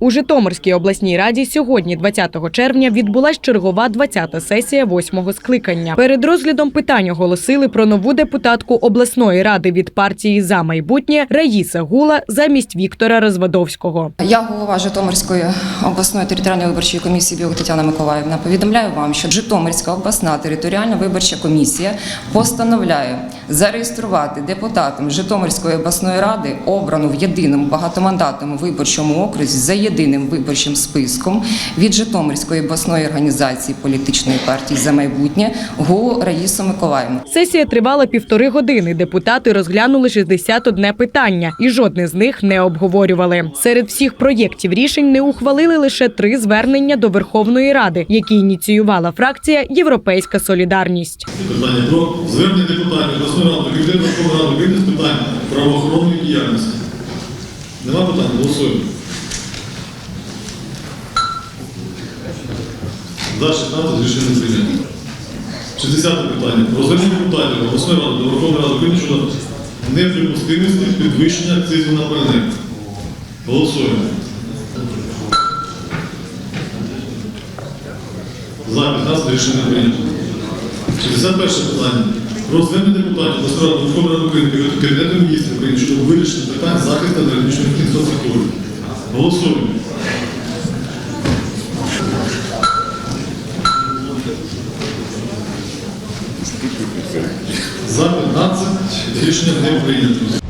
У Житомирській обласній раді сьогодні, 20 червня, відбулась чергова 20-та сесія восьмого скликання. Перед розглядом питань оголосили про нову депутатку обласної ради від партії за майбутнє Раїса Гула замість Віктора Розвадовського. Я голова Житомирської обласної територіальної виборчої комісії Білок Тетяна Миколаївна. Повідомляю вам, що Житомирська обласна територіальна виборча комісія постановляє зареєструвати депутатом Житомирської обласної ради, обрану в єдиному багатомандатному виборчому окрузі за єдиним виборчим списком від Житомирської обласної організації політичної партії за майбутнє Гулу Раїсу Миколаївну. Сесія тривала півтори години. Депутати розглянули 61 питання, і жодне з них не обговорювали. Серед всіх проєктів рішень не ухвалили лише три звернення до Верховної Ради, які ініціювала фракція Європейська Солідарність. Питання про звернення депутатів ради до Комітету Верховної Ради України з питань правоохоронної діяльності. Нема питань? Голосуємо. За 16 рішення прийнято. 60 питання. Звернення депутатів обласної ради до Верховної Ради України щодо неприпустимості підвищення акцизу на пальне. Голосуємо. За 15 рішення прийнято. 61 питання. Про депутатів до Верховної Ради України Кабінету міністрів України щоб вирішити питання захисту енергетичної інфраструктури. Голосуємо. За 15 рішення не прийнято.